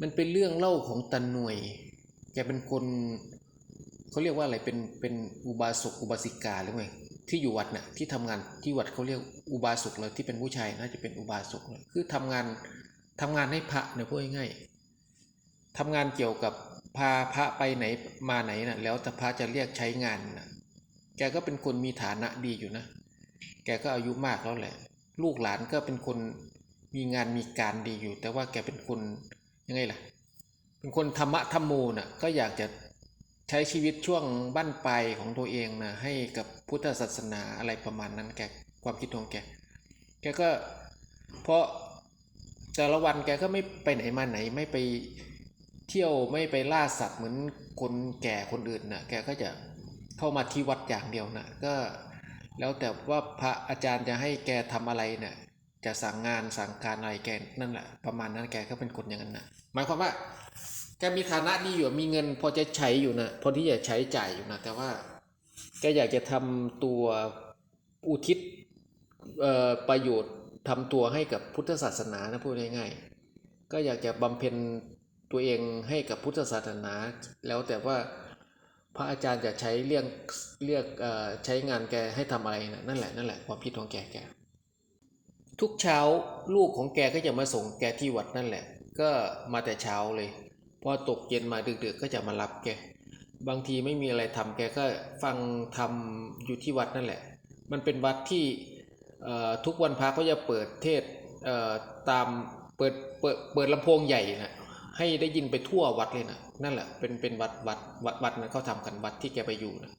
มันเป็นเรื่องเล่าของตันหน่วย แกเป็นคนเขาเรียกว่าอะไรเป็นเป็นอุบาสกอุบาสิกาหรือไงที่อยู่วัดน่ะที่ทำงานที่วัดเขาเรียกอุบาสกเลยที่เป็นผู้ชายน่าจะเป็นอุบาสกเลยคือทำงานทำงานให้พระเนี่ยพูดง่ายๆทำงานเกี่ยวกับพาพระไปไหนมาไหนน่ะแล้วแต่พระจะเรียกใช้งานน่ะแกก็เป็นคนมีฐานะดีอยู่นะ แกก็อายุมากแล้วแหละ ลูกหลานก็เป็นคนมีงานมีการดีอยู่ แต่ว่าแกเป็นคน ยังไงล่ะ เป็นคนธรรมะธรรมโมน่ะก็อยากจะใช้ชีวิตช่วงบั้นปลายของตัวเองนะให้กับพุทธศาสนาอะไรประมาณนั้นแกความคิดของแกแกก็เพราะแต่ละวันแกก็ไม่ไปไหนมาไหนไม่ไปเที่ยวไม่ไปล่าสัตว์เหมือนคนแก่คนอื่นน่ะแกก็จะเข้ามาที่วัดอย่างเดียวน่ะก็แล้วแต่ว่าพระอาจารย์จะให้แกทำอะไรเนี่ย จะสั่งงานสั่งการอะไรแกนั่นแหละประมาณนั้นแกก็เป็นคนอย่างนั้นนะหมายความว่า แกมีฐานะดีอยู่มีเงิน พอจะใช้อยู่นะพอที่จะใช้จ่ายอยู่นะแต่ว่าแกอยากจะทำตัวอุทิศประโยชน์ทำตัวให้กับพุทธศาสนานะพูดง่ายๆก็อยากจะบำเพ็ญตัวเองให้กับพุทธศาสนา แล้วแต่ว่าพระอาจารย์จะใช้เรียกเรียกใช้งานแกให้ทำอะไรนะนั่นแหละนั่นแหละความคิดของแกแก ทุกเช้าลูกของแกก็จะมาส่งแกที่วัดนั่นแหละ ก็มาแต่เช้าเลย พอตกเย็นมาดึกๆก็จะมารับแก บางทีไม่มีอะไรทำแกก็ฟังทำอยู่ที่วัดนั่นแหละ มันเป็นวัดที่ทุกวันพระก็จะเปิดเทศเตามเปิดเปิดเปิดลำโพงใหญ่นะให้ได้ยินไปทั่ววัดเลยนะนั่นแหละเป็นเป็นวัดวัดวัดวัดนะเขาทำกันวัดที่แกไปอยู่นะ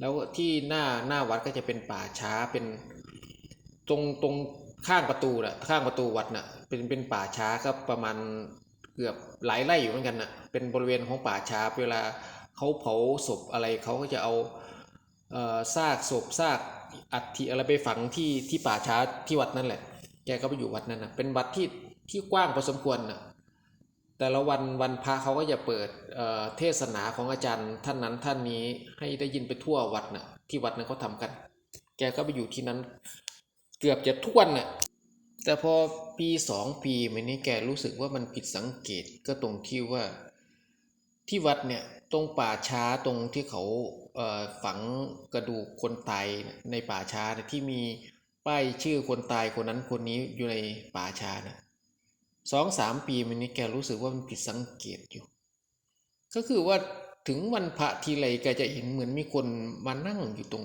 แล้วที่หน้าหน้าวัดก็จะเป็นป่าช้าเป็นตรงตรง ข้างประตูน่ะข้างประตูวัดน่ะเป็นเป็นป่าช้าก็ประมาณเกือบหลายไร่อยู่เหมือนกันน่ะเป็นบริเวณของป่าช้าเวลาเขาเผาศพอะไรเขาก็จะเอาอ่อซากศพซากอัฐิอะไรไปฝังที่ที่ป่าช้าที่วัดนั่นแหละ แกก็ไปอยู่วัดนั้นนะเป็นวัดที่ที่กว้างพอสมควรน่ะแต่ละวันวันพระเขาก็จะเปิดเอ่อเทศนาของอาจารย์ท่านนั้นท่านนี้ให้ได้ยินไปทั่ววัดน่ะที่วัดนั้นเขาทำกัน แกก็ไปอยู่ที่นั้น เกือบจะทุกวันน่ะแต่พอปีสองปีมานี้แกรู้สึกว่ามันผิดสังเกตก็ตรงที่ว่าที่วัดเนี่ยตรงป่าช้าตรงที่เขาเอ่อฝังกระดูกคนตายในป่าช้าที่มีป้ายชื่อคนตายคนนั้นคนนี้อยู่ในป่าช้านะสองสามปีมานี้แกรู้สึกว่ามันผิดสังเกตอยู่ ก็คือว่าถึงวันพระทีไรแกจะเห็นเหมือนมีคนมานั่งอยู่ตรง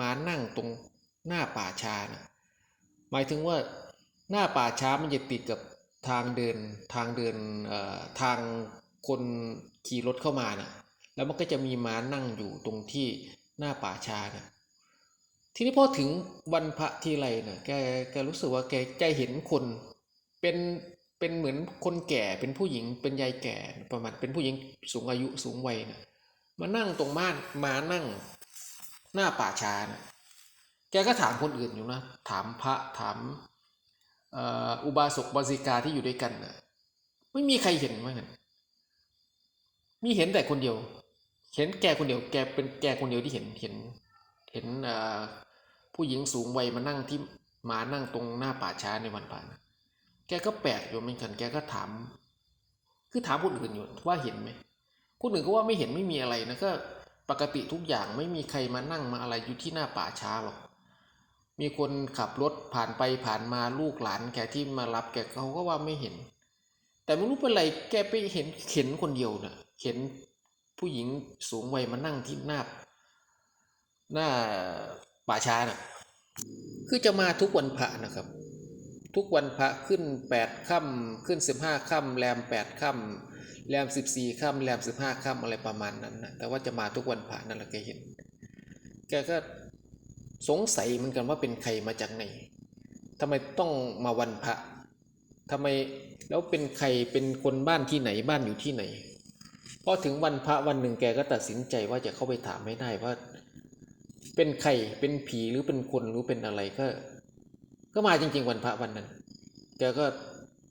มานั่งตรงหน้าป่าช้านะ หมายถึงว่าหน้าป่าช้ามันจะติดกับทางเดินทางเดินทางคนขี่รถเข้ามานะแล้วมันก็จะมีม้านั่งอยู่ตรงที่หน้าป่าช้านะทีนี้พอถึงวันพระทีไรนะแกแกรู้สึกว่าแกแกเห็นคนเป็นเป็นเหมือนคนแก่เป็นผู้หญิงเป็นยายแก่ประมาณเป็นผู้หญิงสูงอายุสูงวัยนะมานั่งตรงม่านมานั่งหน้าป่าช้านะ แกก็ถามคนอื่นอยู่นะ ถามพระถามอุบาสกบาสิกาที่อยู่ด้วยกันนะไม่มีใครเห็นว่างั้นมีเห็นแต่คนเดียว เห็นแกคนเดียว แกเป็นแกคนเดียวที่เห็นเห็นเห็นผู้หญิงสูงวัยมานั่งที่มานั่งตรงหน้าป่าช้าในวันผ่านนะแกก็แปลกอยู่เหมือนกัน แกก็ถาม คือถามคนอื่นอยู่ว่าเห็นไหมคนอื่นก็ว่าไม่เห็นไม่มีอะไรนะก็ปกติทุกอย่างไม่มีใครมานั่งมาอะไรอยู่ที่หน้าป่าช้าหรอก มีคนขับรถผ่านไปผ่านมาลูกหลานแกที่มารับแกเขาก็ว่าไม่เห็น แต่ไม่รู้เป็นไรแกไปเห็นเห็นคนเดียวนะเห็นผู้หญิงสูงวัยมานั่งที่หน้าหน้าป่าช้าน่ะคือจะมาทุกวันพระนะครับ ทุกวันพระขึ้นแปดค่ำขึ้นสิบห้าค่ำแรมแปดค่ำแรมสิบสี่ค่ำแรมสิบห้าค่ำอะไรประมาณนั้นนะแต่ว่าจะมาทุกวันพระนั่นแหละแกเห็น แกก็ สงสัยเหมือนกันว่าเป็นใครมาจากไหนทำไมต้องมาวันพระทำไมแล้วเป็นใครเป็นคนบ้านที่ไหนบ้านอยู่ที่ไหนพอถึงวันพระวันหนึ่งแกก็ตัดสินใจว่าจะเข้าไปถามให้ได้ว่า เป็นใครเป็นผีหรือเป็นคนหรือเป็นอะไรก็ ก็มาจริง ๆ วันพระวันนั้น แกก็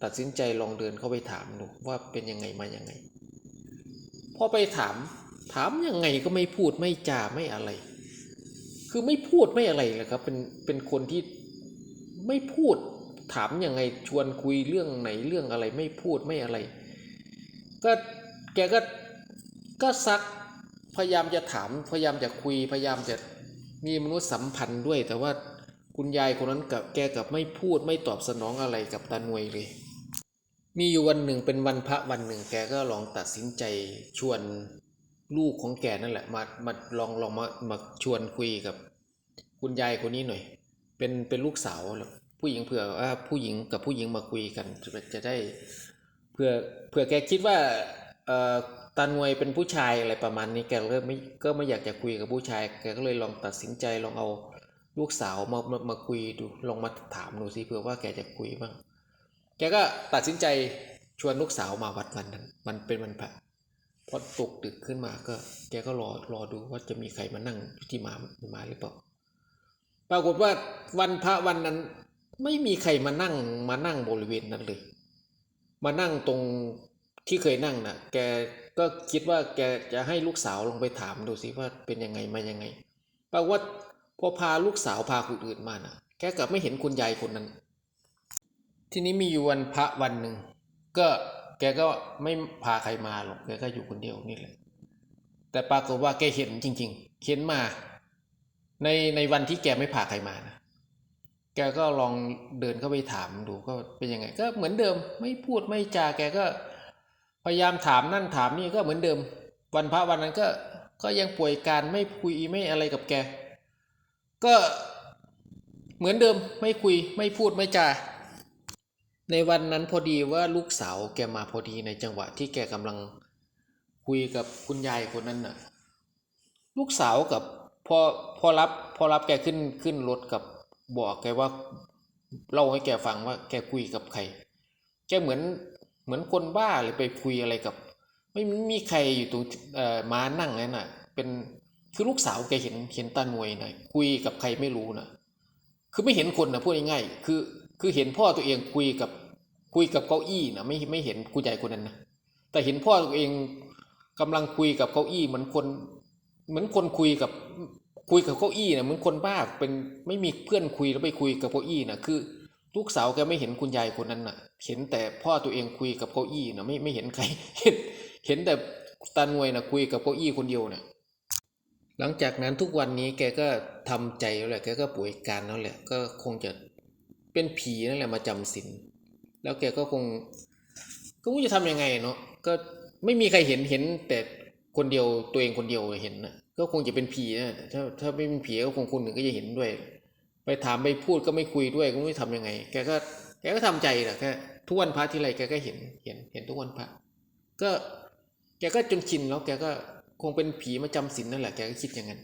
ตัดสินใจลองเดินเข้าไปถามดูว่าเป็นยังไงมายังไงพอไปถาม ถามยังไงก็ไม่พูดไม่จาไม่อะไร คือไม่พูดไม่อะไรเลยครับ เป็นเป็นคนที่ไม่พูดถามยังไงชวนคุยเรื่องไหนเรื่องอะไร ไม่พูดไม่อะไร ก็แกก็ก็ซักพยายามจะถามพยายามจะคุยพยายามจะมีมนุษยสัมพันธ์ด้วย แต่ว่าคุณยายคนนั้นกับแกกับไม่พูดไม่ตอบสนองอะไรกับตาหนวยเลย มีอยู่วันหนึ่งเป็นวันพระวันหนึ่งแกก็ลองตัดสินใจชวน ลูกของแกนั่นแหละ มามาลองลองมามาชวนคุยกับ คุณยายคนนี้หน่อย เป็นเป็นลูกสาวผู้หญิงเผื่อว่าผู้หญิงกับผู้หญิงมาคุยกันจะจะได้เผื่อเผื่อแกคิดว่าอ่อตานวยเป็นผู้ชายอะไรประมาณนี้แกเริ่มไม่ก็ไม่อยากจะคุยกับผู้ชายแกก็เลยลองตัดสินใจลองเอาลูกสาวมามามาคุยดูลองมาถามดูสิเผื่อว่าแกจะคุยบ้างแกก็ตัดสินใจชวนลูกสาวมาวัดวันนั้นมันเป็นวันพระ พอตกดึกขึ้นมาก็ แกก็รอรอดูว่าจะมีใครมานั่งที่มามาหรือเปล่าปรากฏว่าวันพระวันนั้น ไม่มีใครมานั่งมานั่งบริเวณนั้นเลย มานั่งตรงที่เคยนั่งน่ะ แกก็คิดว่าแกจะให้ลูกสาวลงไปถามดูสิว่าเป็นยังไงมายังไงปรากฏว่าพอพาลูกสาวพาคนอื่นมาน่ะ แกกลับไม่เห็นคุณยายคนนั้น ทีนี้มีอยู่วันพระวันหนึ่งก็ แกก็ไม่พาใครมาหรอกแกก็อยู่คนเดียวนี่แหละ แต่ปรากฏว่าแกเห็นจริง ๆ เห็นมา ในในวันที่แกไม่พาใครมานะแกก็ลองเดินเข้าไปถามดูก็เป็นยังไง ก็เหมือนเดิมไม่พูดไม่จาแกก็ พยายามถามนั่นถามนี่ก็เหมือนเดิม วันพระวันนั้นก็ก็ยังป่วยการไม่คุยไม่อะไรกับแก ก็เหมือนเดิมไม่คุยไม่พูดไม่จา ในวันนั้นพอดีว่าลูกสาวแกมาพอดีในจังหวะที่แกกำลังคุยกับคุณยายคนนั้นน่ะ ลูกสาวกับพอพอรับพอรับแกขึ้นขึ้นรถกับบอกแกว่าเล่าให้แกฟังว่าแกคุยกับใคร แกเหมือนเหมือนคนบ้าเลยไปคุยอะไรกับ ไม่มีใครอยู่ตรงเอ่อมานั่งนั่นน่ะ เป็นคือลูกสาวแกเห็นเห็นตาหน่วยน่ะคุยกับใครไม่รู้น่ะคือไม่เห็นคนนะพูดง่ายๆคือ คือเห็นพ่อตัวเองคุยกับคุยกับเก้าอี้นะไม่ไม่เห็นคุณยายคนนั้นนะแต่เห็นพ่อตัวเองกำลังคุยกับเก้าอี้เหมือนคนเหมือนคนคุยกับคุยกับเก้าอี้นะเหมือนคนบ้าเป็นไม่มีเพื่อนคุยแล้วไปคุยกับเก้าอี้นะคือลูกสาวแกไม่เห็นคุณยายคนนั้นน่ะ เห็นแต่พ่อตัวเองคุยกับเก้าอี้นะไม่ไม่เห็นใครเห็นเห็นแต่ตาหน่วยนะคุยกับเก้าอี้คนเดียวเนี่ยหลังจากนั้นทุกวันนี้แกก็ทำใจแล้วแหละแกก็ป่วยการแล้วแหละ ก็คงจะ เป็นผีนั่นแหละมาจำศีลแล้วแกก็คงก็ไม่รู้จะทำยังไงเนาะก็ไม่มีใครเห็นเห็น แต่คนเดียวตัวเองคนเดียวเห็นนะก็คงจะเป็นผีนะถ้าถ้าไม่เป็นผีก็คงคนหนึ่งก็จะเห็นด้วย ไปถามไปพูดก็ไม่คุยด้วยก็ไม่รู้ทำยังไง แกก็แกก็ทำใจแหละแค่ทุกวันพระที่ไรแกก็เห็นเห็นเห็นทุกวันพระก็แกก็จนชินแล้วแกก็คงเป็นผีมาจำศีลนั่นแหละแกก็คิดอย่างนั้น